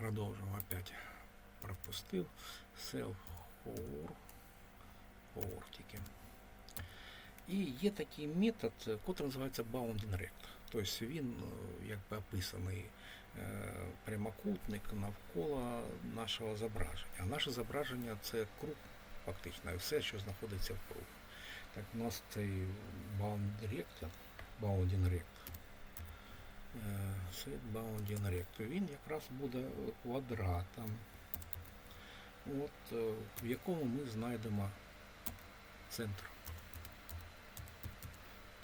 Продовжимо опять. Пропустив. Sell for тільки. І є такий метод, який називається bounding rect. Тобто він е, якби описаний е, прямокутник навколо нашого зображення. А наше зображення це круг, фактично, все, що знаходиться в круг. Так у нас цей bounding rect, bounding rect, е, set bounding rect, він якраз буде квадратом, от, е, в якому ми знайдемо центр.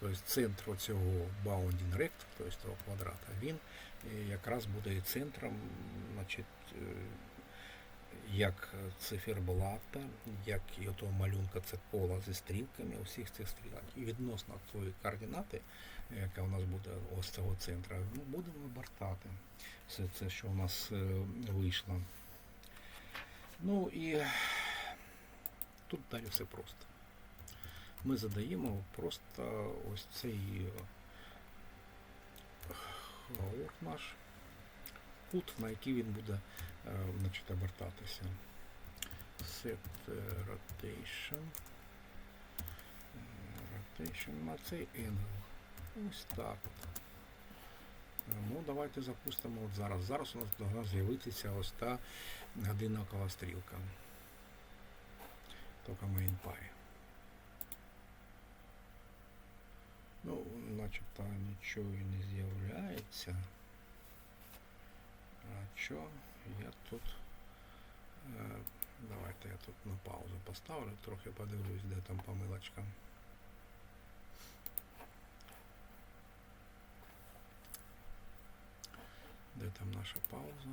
Тобто центр цього bounding rect, тобто того квадрата, він е, якраз буде центром, значить, е, як циферблата, як і того малюнка, це кола зі стрілками, усіх цих стрілок. І відносно тої координати, яка у нас буде ось цього центра, ми будемо обертати все це, що у нас е, вийшло. Ну і тут далі все просто. Ми задаємо просто ось цей гаор наш кут, на який він буде е, значить, обертатися. Set е, rotation. Rotation на цей angle. Ось так. Е, Ну, давайте запустимо от зараз. Зараз у нас повинна з'явитися ось та годинникова стрілка. Тільки MainPy. Ну, начебто нічого і не з'являється. Що я тут... Е, давайте я тут на паузу поставлю, трохи подивлюсь, де там помилочка. Де там наша пауза?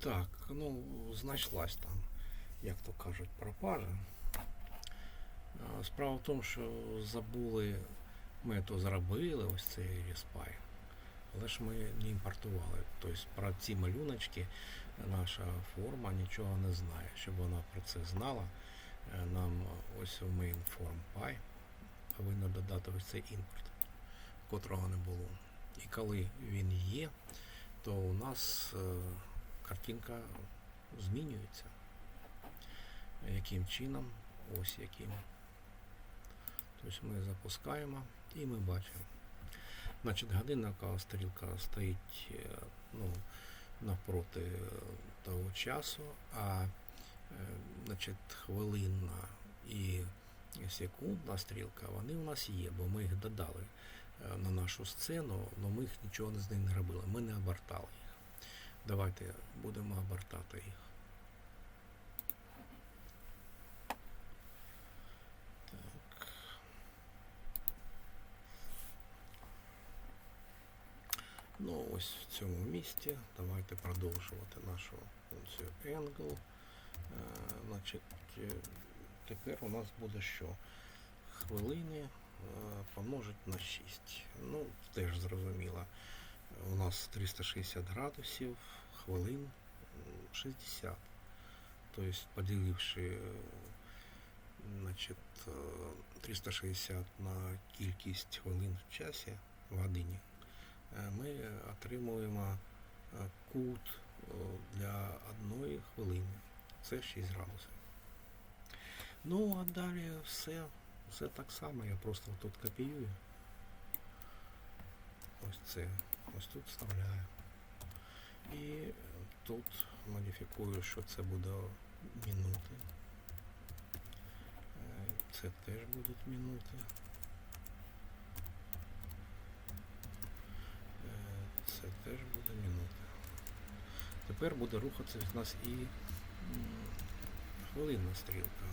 Так, ну, знайшлась там, як то кажуть, пропажа. Справа в тому, що забули, ми то зробили, ось цей респай, але ж ми не імпортували. Тобто про ці малюночки наша форма нічого не знає. Щоб вона про це знала, е, нам ось в main form py повинно додати ось цей імпорт, котрого не було. І коли він є, то у нас е, картинка змінюється. Яким чином? Ось яким. Тобто ми запускаємо і ми бачимо. Значить, годинника стрілка стоїть е, ну, навпроти того часу, а е, значить, хвилинна і секундна стрілка, вони у нас є, бо ми їх додали е, на нашу сцену, але ми їх нічого з ним не робили. Ми не обертали їх. Давайте будемо обертати їх. Ну, ось в цьому місці давайте продовжувати нашу функцію angle. Е, значить, е, тепер у нас буде що? Хвилини е, помножить на 6. Ну, теж зрозуміло. У нас 360 градусів, хвилин 60. Тобто, поділивши значить, е, 360 на кількість хвилин в часі, в годині, ми отримуємо е, кут е, для одної хвилини. Це 6 градусів. Ну, а далі все, все так само, я просто тут копіюю. Ось це. Ось тут вставляю. І тут модифікую, що це буде минути. Е, Це теж будуть минути. Е, Це теж буде минути. Тепер буде рухатися в нас і хвилинна стрілка.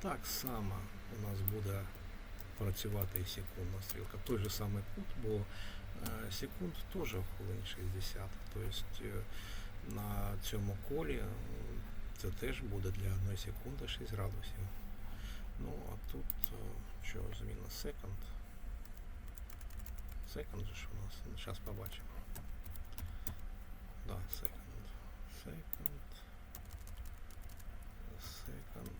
Так само у нас буде працювати і секундна стрілка. Той же самий кут, бо е, секунд теж хвилин 60. Тобто е, на цьому колі це теж буде для одної секунди 6 градусів. Ну, а тут е, що зміна секунд. Секунд же ж у нас. Зараз побачимо. Да, секунд. Секунд. Секунд.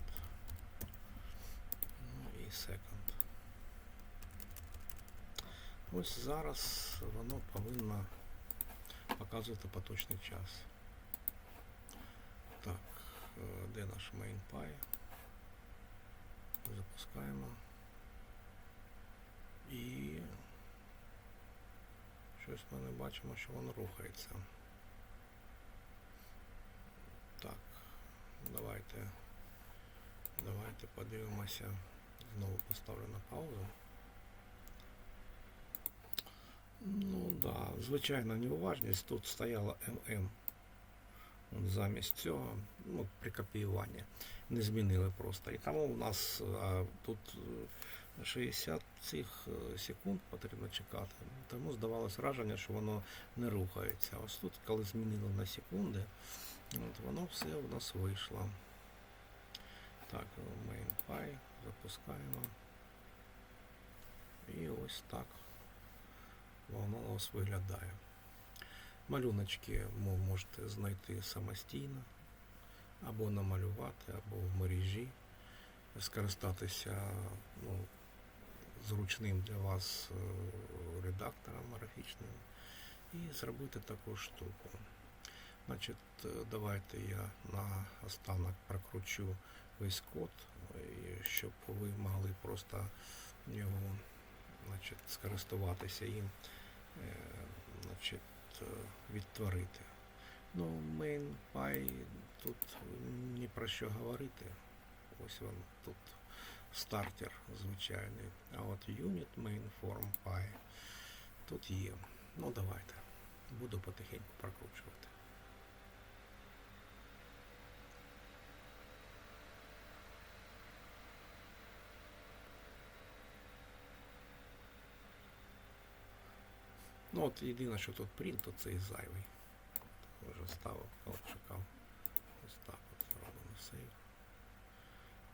Ну і секунд. Ось зараз воно повинно показувати поточний час. Так, е, де наш MainPy? Запускаємо. І щось ми не бачимо, що воно рухається. Так, давайте, давайте подивимося. Знову поставлю на паузу. Ну да, звичайна неуважність. Тут стояла ММ. Замість цього, ну, при копіюванні. Не змінили просто. І тому у нас а, тут е, 60 цих е, секунд потрібно чекати. Тому здавалось враження, що воно не рухається. Ось тут, коли змінили на секунди, от воно все у нас вийшло. Так, MainPy запускаємо. І ось так воно у нас виглядає. Малюночки ви можете знайти самостійно, або намалювати, або в мережі, скористатися ну, зручним для вас е, редактором графічним і зробити таку штуку. Значить, е, давайте я на останок прокручу весь код, щоб ви могли просто його значить, скористуватися їм, е, значить, відтворити. Ну, MainPy тут ні про що говорити. Ось він тут стартер звичайний. А от Unit Mainform Py тут є. Ну давайте. Буду потихеньку прокручувати. Ну от єдине, що тут принт, то цей зайвий. Вже ставив, коли чекав. Ось так от робимо сейв.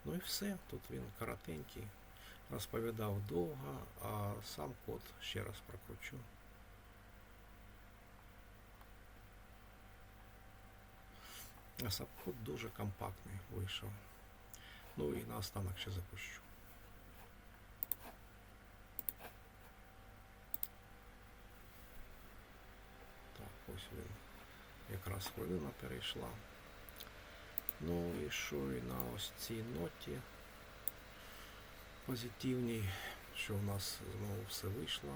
Ну і все. Тут він коротенький. Розповідав довго, а сам код ще раз прокручу. А сам код дуже компактний вийшов. Ну і наостанок ще запущу. Так, ось він. Якраз хвилина перейшла. Ну і що і на ось цій ноті позитивній, що в нас знову все вийшло,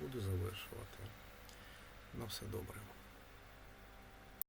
буду завершувати. На все добре.